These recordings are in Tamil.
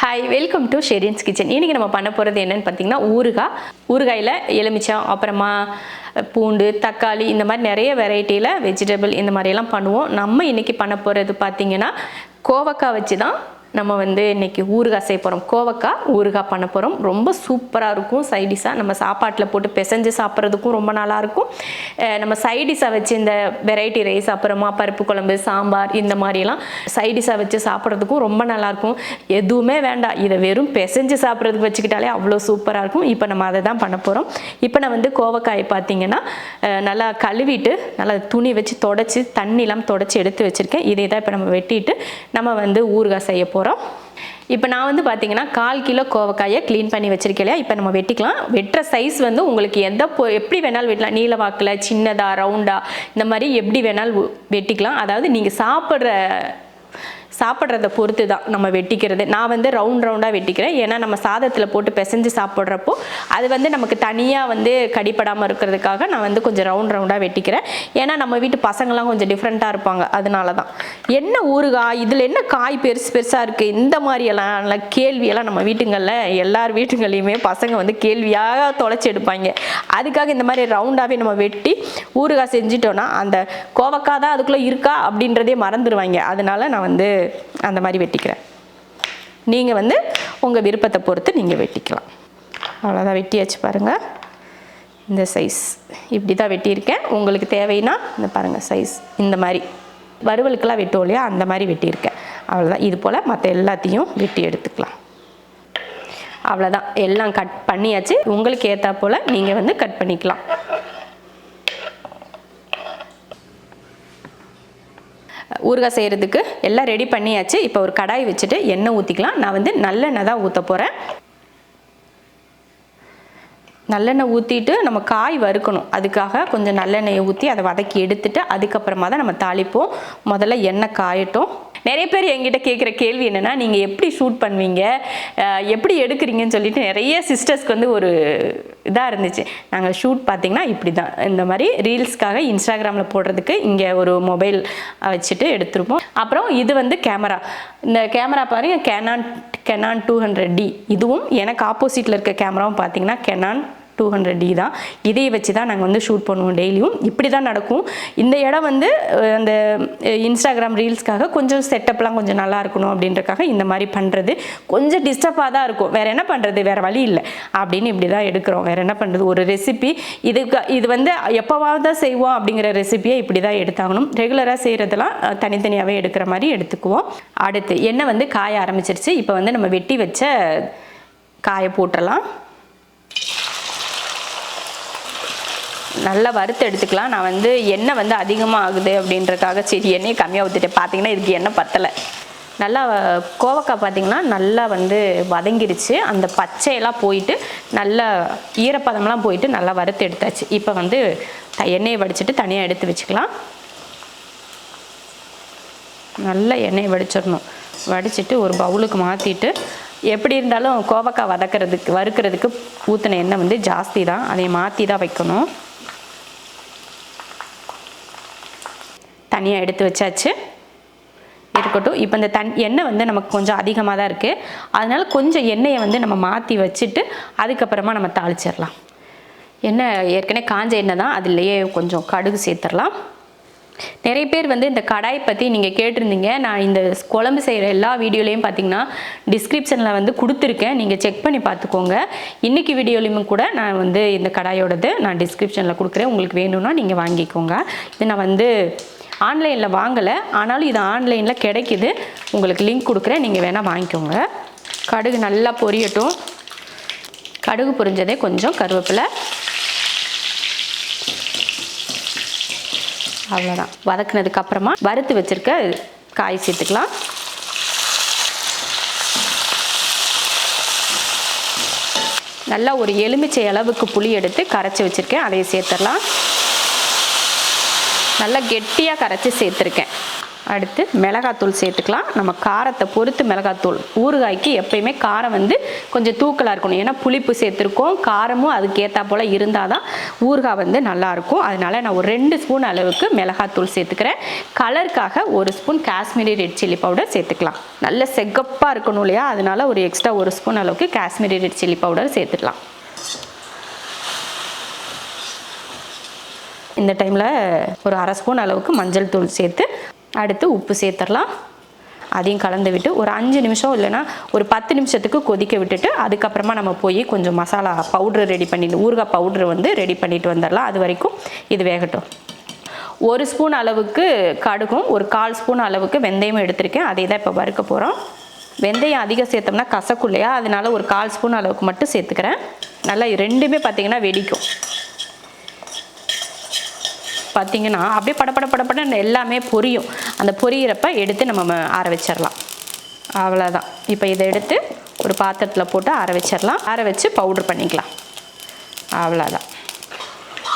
Hi welcome to Sherin's kitchen இன்றைக்கி நம்ம பண்ண போகிறது என்னென்னு பார்த்தீங்கன்னா ஊறுகாய். ஊறுகாயில் எலுமிச்சம் அப்புறமா பூண்டு தக்காளி இந்த மாதிரி நிறைய வெரைட்டியில் வெஜிடபிள் இந்த மாதிரியெல்லாம் பண்ணுவோம். நம்ம இன்றைக்கி பண்ண போகிறது பார்த்திங்கன்னா கோவக்காய் வச்சு தான் நம்ம வந்து இன்னைக்கு ஊறுகாய் செய்ய போகிறோம் கோவக்காய் ஊறுகாய் பண்ண போகிறோம் ரொம்ப சூப்பராக இருக்கும். சைடிஷாக நம்ம சாப்பாட்டில் போட்டு பிசைஞ்சு சாப்பிட்றதுக்கும் ரொம்ப நல்லாயிருக்கும் நம்ம சைடிஷாக வச்சு இந்த வெரைட்டி ரைஸ் அப்புறமா பருப்பு குழம்பு சாம்பார் இந்த மாதிரிலாம் சைடிஷாக வச்சு சாப்பிட்றதுக்கும் ரொம்ப நல்லாயிருக்கும் எதுவுமே வேண்டாம். இதை வெறும் பிசைஞ்சு சாப்பிட்றதுக்கு வச்சுக்கிட்டாலே அவ்வளோ சூப்பராக இருக்கும். இப்போ நம்ம அதை தான் பண்ண போகிறோம் இப்போ நான் வந்து கோவக்காயை பார்த்தீங்கன்னா நல்லா கழுவிட்டு நல்லா துணி வச்சு தொடச்சி தண்ணிலாம் தொடச்சி எடுத்து வச்சுருக்கேன். இதை தான் இப்போ நம்ம வெட்டிட்டு நம்ம வந்து ஊறுகாய் செய்ய போகிறோம் இப்போ நான் வந்து பார்த்தீங்கன்னா கால் கிலோ கோவக்காயை க்ளீன் பண்ணி வச்சிருக்கேன் இல்லையா? இப்போ நம்ம வெட்டிக்கலாம். வெட்டுற சைஸ் வந்து உங்களுக்கு எந்த பொ எப்படி வேணாலும் வெட்டலாம். நீல வாக்கில் சின்னதாக ரவுண்டாக இந்த மாதிரி எப்படி வேணாலும் வெட்டிக்கலாம். அதாவது நீங்கள் சாப்பிட்ற சாப்பிட்றத பொறுத்து தான் நம்ம வெட்டிக்கிறது. நான் வந்து ரவுண்ட் ரவுண்டாக வெட்டிக்கிறேன். ஏன்னா நம்ம சாதத்தில் போட்டு பிசைஞ்சு சாப்பிட்றப்போ அது வந்து நமக்கு தனியாக வந்து கடிப்படாமல் இருக்கிறதுக்காக நான் வந்து கொஞ்சம் ரவுண்ட் ரவுண்டாக வெட்டிக்கிறேன். ஏன்னா நம்ம வீட்டு பசங்கள்லாம் கொஞ்சம் டிஃப்ரெண்ட்டாக இருப்பாங்க. அதனால தான். என்ன ஊறுகாய் இதில் என்ன காய் பெருசு பெருசாக இருக்குது இந்த மாதிரியெல்லாம் கேள்வியெல்லாம் நம்ம வீட்டுங்களில் எல்லார் வீட்டுங்களையுமே பசங்க வந்து கேள்வியாக தொலைச்சி எடுப்பாங்க. அதுக்காக இந்த மாதிரி ரவுண்டாகவே நம்ம வெட்டி ஊறுகாய் செஞ்சிட்டோன்னா அந்த கோவக்காய் தான் அதுக்குள்ளே இருக்கா? அப்படின்றதே மறந்துடுவாங்க. அதனால நான் வந்து அந்த மாதிரி வெட்டிக்கிறேன். நீங்கள் வந்து உங்கள் விருப்பத்தை பொறுத்து நீங்கள் வெட்டிக்கலாம். அவ்வளோதான் வெட்டியாச்சு பாருங்கள் இந்த சைஸ் இப்படி தான் வெட்டியிருக்கேன். உங்களுக்கு தேவைன்னா இந்த பாருங்கள் சைஸ் இந்த மாதிரி. வறுவலுக்கெல்லாம் வெட்டுவோம் இல்லையா? அந்த மாதிரி வெட்டியிருக்கேன். அவ்வளோதான் இது போல் மற்ற எல்லாத்தையும் வெட்டி எடுத்துக்கலாம். அவ்வளோதான் எல்லாம் கட் பண்ணியாச்சு. உங்களுக்கு ஏற்றா போல் நீங்கள் வந்து கட் பண்ணிக்கலாம். ஊறுகாய் செய்கிறதுக்கு எல்லாம் ரெடி பண்ணியாச்சு. இப்போ ஒரு கடாய் வச்சுட்டு எண்ணெய் ஊற்றிக்கலாம் நான் வந்து நல்லெண்ணெய் தான் ஊற்ற போகிறேன் நல்லெண்ணெய் ஊற்றிட்டு நம்ம காய் வறுக்கணும். அதுக்காக கொஞ்சம் நல்லெண்ணெயை ஊற்றி அதை வதக்கி எடுத்துட்டு அதுக்கப்புறமா தான் நம்ம தாளிப்போம். முதல்ல எண்ணெய் காயட்டும். நிறைய பேர் என்கிட்ட கேட்குற கேள்வி என்னென்னா நீங்கள் எப்படி ஷூட் பண்ணுவீங்க? எப்படி எடுக்கிறீங்கன்னு சொல்லிட்டு நிறைய சிஸ்டர்ஸ்க்கு வந்து ஒரு இதாக இருந்துச்சு. நாங்கள் ஷூட் பார்த்தீங்கன்னா இப்படி தான் இந்த மாதிரி ரீல்ஸ்க்காக இன்ஸ்டாகிராமில் போடுறதுக்கு இங்கே ஒரு மொபைல் வச்சுட்டு எடுத்துருப்போம். அப்புறம் இது வந்து கேமரா இந்த கேமரா பாருங்கள் Canon Canon two hundred D இதுவும் எனக்கு ஆப்போசிட்டில் இருக்க கேமராவும் பார்த்தீங்கன்னா கெனான் டூ ஹண்ட்ரட் டி தான். இதையை வச்சு தான் நாங்கள் வந்து ஷூட் பண்ணுவோம் டெய்லியும் இப்படி தான் நடக்கும். இந்த இடம் வந்து அந்த இன்ஸ்டாகிராம் ரீல்ஸ்க்காக கொஞ்சம் செட்டப்லாம் கொஞ்சம் நல்லா இருக்கணும் அப்படின்றக்காக இந்த மாதிரி பண்ணுறது கொஞ்சம் டிஸ்டர்பாக தான் இருக்கும். வேறு என்ன பண்ணுறது வேறு வழி இல்லை. அப்படின்னு இப்படி தான் எடுக்கிறோம். வேறு என்ன பண்ணுறது ஒரு ரெசிபி இதுக்கு இது வந்து எப்போவாவது தான் செய்வோம் அப்படிங்கிற ரெசிபியை இப்படி தான் எடுத்தாகணும் ரெகுலராக செய்கிறதெல்லாம் தனித்தனியாகவே எடுக்கிற மாதிரி எடுத்துக்குவோம். அடுத்து எண்ணெய் வந்து காய ஆரம்பிச்சிருச்சு. இப்போ வந்து நம்ம வெட்டி வச்ச காயை போட்டுடலாம் நல்லா வறுத்து எடுத்துக்கலாம். நான் வந்து எண்ணெய் வந்து அதிகமாக ஆகுது அப்படின்றக்காக சரி எண்ணெய் கம்மியாக ஊற்றிட்டேன் பார்த்தீங்கன்னா இதுக்கு எண்ணெய் பத்தலை. நல்லா கோவக்காய் பார்த்தீங்கன்னா நல்லா வந்து வதங்கிருச்சு. அந்த பச்சையெல்லாம் போயிட்டு நல்லா ஈரப்பதம்லாம் போயிட்டு நல்லா வறுத்து எடுத்தாச்சு. இப்போ வந்து த- எண்ணெயை வடிச்சிட்டு தனியாக எடுத்து வச்சுக்கலாம். நல்லா எண்ணெயை வடிச்சிடணும். வடிச்சிட்டு ஒரு பவுலுக்கு மாற்றிட்டு எப்படி இருந்தாலும் கோவக்காய் வதக்கிறதுக்கு வறுக்கிறதுக்கு ஊற்றின எண்ணெய் வந்து ஜாஸ்தி தான். அதை மாற்றி தான் வைக்கணும். தனியாக எடுத்து வச்சாச்சு. இருக்கட்டும். இப்போ இந்த தன் எண்ணெய் வந்து நமக்கு கொஞ்சம் அதிகமாக தான் இருக்குது அதனால் கொஞ்சம் எண்ணெயை வந்து நம்ம மாற்றி வச்சுட்டு அதுக்கப்புறமா நம்ம தாளிச்சிடலாம். எண்ணெய் ஏற்கனவே காஞ்ச எண்ணெய் தான். அதுலேயே கொஞ்சம் கடுகு சேர்த்துடலாம். நிறைய பேர் வந்து இந்த கடாய் பற்றி நீங்கள் கேட்டிருந்தீங்க. நான் இந்த குழம்பு செய்கிற எல்லா வீடியோலையும் பார்த்தீங்கன்னா டிஸ்கிரிப்ஷனில் வந்து கொடுத்துருக்கேன். நீங்கள் செக் பண்ணி பார்த்துக்கோங்க இன்றைக்கி வீடியோலையும் கூட நான் வந்து இந்த கடாயோடது நான் டிஸ்கிரிப்ஷனில் கொடுக்குறேன். உங்களுக்கு வேணும்னா நீங்கள் வாங்கிக்கோங்க. இது நான் வந்து ஆன்லைனில் வாங்கலை. ஆனாலும் இது ஆன்லைனில் கிடைக்கிது. உங்களுக்கு லிங்க் கொடுக்குறேன். நீங்கள் வேணால் வாங்கிக்கோங்க. கடுகு நல்லா பொரியட்டும். கடுகு பொரிஞ்சதே கொஞ்சம் கருவேப்பிலை. அவ்வளோதான் வதக்குனதுக்கு அப்புறமா வறுத்து வச்சுருக்க காய் சேர்த்துக்கலாம். நல்லா ஒரு எலுமிச்சை அளவுக்கு புளி எடுத்து கரைச்சி வச்சுருக்கேன். அதையை சேர்த்துடலாம். நல்லா கெட்டியாக கரைச்சி சேர்த்துருக்கேன். அடுத்து மிளகாத்தூள் சேர்த்துக்கலாம். நம்ம காரத்தை பொறுத்து மிளகாத்தூள். ஊறுகாய்க்கு எப்பயுமே காரம் வந்து கொஞ்சம் தூக்கலாக இருக்கணும். ஏன்னா புளிப்பு சேர்த்துருக்கோம். காரமும் அதுக்கேற்றா போல் இருந்தால் தான் ஊறுகாய் வந்து நல்லாயிருக்கும் அதனால நான் ஒரு ரெண்டு ஸ்பூன் அளவுக்கு மிளகாத்தூள் சேர்த்துக்கிறேன். கலருக்காக ஒரு spoon Kashmiri red chilli powder சேர்த்துக்கலாம். நல்ல செகப்பாக இருக்கணும் இல்லையா? அதனால் ஒரு எக்ஸ்ட்ரா ஒரு ஸ்பூன் அளவுக்கு காஷ்மீரி ரெட் சில்லி பவுடர் சேர்த்துக்கலாம். இந்த டைமில் ஒரு அரை ஸ்பூன் அளவுக்கு மஞ்சள் தூள் சேர்த்து அடுத்து உப்பு சேர்த்துடலாம். அதையும் கலந்து விட்டு ஒரு அஞ்சு நிமிஷம் இல்லைன்னா ஒரு பத்து நிமிஷத்துக்கு கொதிக்க விட்டுட்டு அதுக்கப்புறமா நம்ம போய் கொஞ்சம் மசாலா பவுட்ரு ரெடி பண்ணிட்டு ஊறுகாய் பவுட்ரு வந்து ரெடி பண்ணிட்டு வந்துடலாம். அது வரைக்கும் இது வேகட்டும். ஒரு ஸ்பூன் அளவுக்கு கடுகும் ஒரு கால் ஸ்பூன் அளவுக்கு வெந்தயமும் எடுத்திருக்கேன். அதை தான் இப்போ வறுக்க போகிறோம் வெந்தயம் அதிகம் சேர்த்தோம்னா கசக்குள்ளையா அதனால ஒரு கால் ஸ்பூன் அளவுக்கு மட்டும் சேர்த்துக்கிறேன். நல்லா ரெண்டுமே பார்த்தீங்கன்னா வெடிக்கும். பார்த்தீங்கன்னா அப்படியே படபட படப்படன்னு எல்லாமே பொரியும். அந்த பொரியிறப்ப எடுத்து நம்ம ஆற வச்சிடலாம் அவ்வளோதான் இப்போ இதை எடுத்து ஒரு பாத்திரத்தில் போட்டு ஆற வச்சிடலாம் ஆற வச்சு பவுடர் பண்ணிக்கலாம். அவ்வளோதான்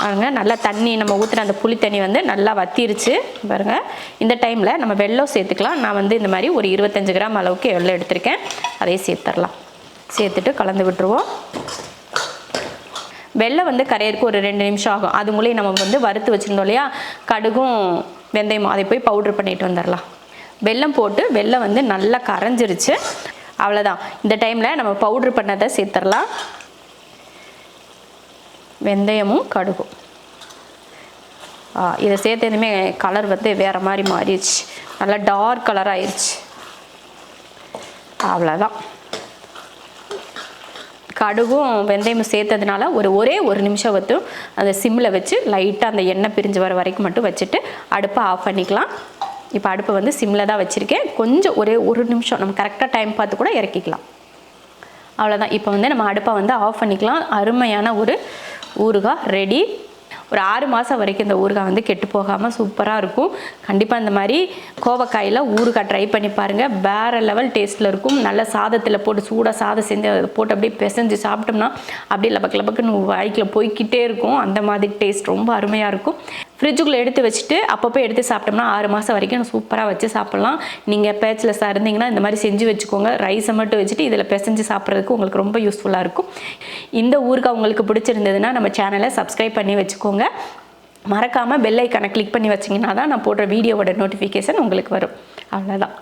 பாருங்க நல்லா தண்ணி நம்ம ஊற்றுன அந்த புளி தண்ணி வந்து நல்லா வத்திருச்சு. பாருங்கள் இந்த டைமில் நம்ம வெள்ளம் சேர்த்துக்கலாம். நான் வந்து இந்த மாதிரி ஒரு இருபத்தஞ்சி கிராம் அளவுக்கு வெள்ளம் எடுத்திருக்கேன். அதையும் சேர்த்துடலாம் சேர்த்துட்டு கலந்து விட்டுருவோம். வெள்ளை வந்து கரையிறதுக்கு ஒரு ரெண்டு நிமிஷம் ஆகும். அது மூலியம் நம்ம வந்து வறுத்து வச்சுருந்தோம் இல்லையா? கடுகும் வெந்தயமும் அதை போய் பவுட்ரு பண்ணிட்டு வந்துடலாம் வெல்லம் போட்டு வெள்ளம் வந்து நல்லா கரைஞ்சிருச்சு. அவ்வளோதான் இந்த டைமில் நம்ம பவுட்ரு பண்ணதை சேர்த்துடலாம் வெந்தயமும் கடுகும். இதை சேர்த்ததுமே கலர் வந்து வேறு மாதிரி மாறிடுச்சு. நல்லா டார்க் கலர் ஆயிடுச்சு. அவ்வளோதான் கடுகும் வெந்தயமும் சேர்த்ததுனால ஒரு ஒரே ஒரு நிமிஷம் வந்து அந்த சிம்மில் வச்சு லைட்டாக அந்த எண்ணெய் பிரிஞ்சு வர வரைக்கும் மட்டும் வச்சுட்டு அடுப்பை ஆஃப் பண்ணிக்கலாம். இப்போ அடுப்பை வந்து சிம்மில் தான் வச்சுருக்கேன். கொஞ்சம் ஒரே ஒரு நிமிஷம் நம்ம கரெக்டாக டைம் பார்த்து கூட இறக்கிக்கலாம். அவ்வளோதான் இப்போ வந்து நம்ம அடுப்பை வந்து ஆஃப் பண்ணிக்கலாம். அருமையான ஒரு ஊறுகாய் ரெடி. ஒரு ஆறு மாதம் வரைக்கும் இந்த ஊறுகாய் வந்து கெட்டு போகாமல் சூப்பராக இருக்கும். கண்டிப்பாக இந்த மாதிரி கோவக்காயில் ஊறுகாய் ட்ரை பண்ணி பாருங்கள் வேறு லெவல் டேஸ்ட்டில் இருக்கும். நல்ல சாதத்தில் போட்டு சூடாக சாதம் செஞ்சு அதை போட்டு அப்படியே பிசைஞ்சு சாப்பிட்டோம்னா அப்படியே லபக்கு லபக்குன்னு வாய்க்கில் போய்க்கிட்டே இருக்கும். அந்த மாதிரி டேஸ்ட் ரொம்ப அருமையாக இருக்கும். ஃப்ரிட்ஜுக்குள்ளே எடுத்து வச்சுட்டு அப்பப்போ எடுத்து சாப்பிட்டோம்னா ஆறு மாதம் வரைக்கும் சூப்பராக வச்சு சாப்பிட்லாம். நீங்கள் பேச்சுலஸாக இருந்தீங்கன்னா இந்த மாதிரி செஞ்சு வச்சுக்கோங்க. ரைஸை மட்டும் வச்சுட்டு இதில் பிசைஞ்சு சாப்பிட்றதுக்கு உங்களுக்கு ரொம்ப யூஸ்ஃபுல்லாக இருக்கும். இந்த ஊருக்கு உங்களுக்கு பிடிச்சிருந்ததுன்னா நம்ம சேனலை சப்ஸ்கிரைப் பண்ணி வச்சுக்கோங்க. மறக்காமல் பெல் ஐக்கானை கிளிக் பண்ணி வச்சிங்கன்னா தான் நான் போடுற வீடியோவோட நோட்டிஃபிகேஷன் உங்களுக்கு வரும். அவ்வளோதான்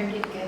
எப்படி இருக்கு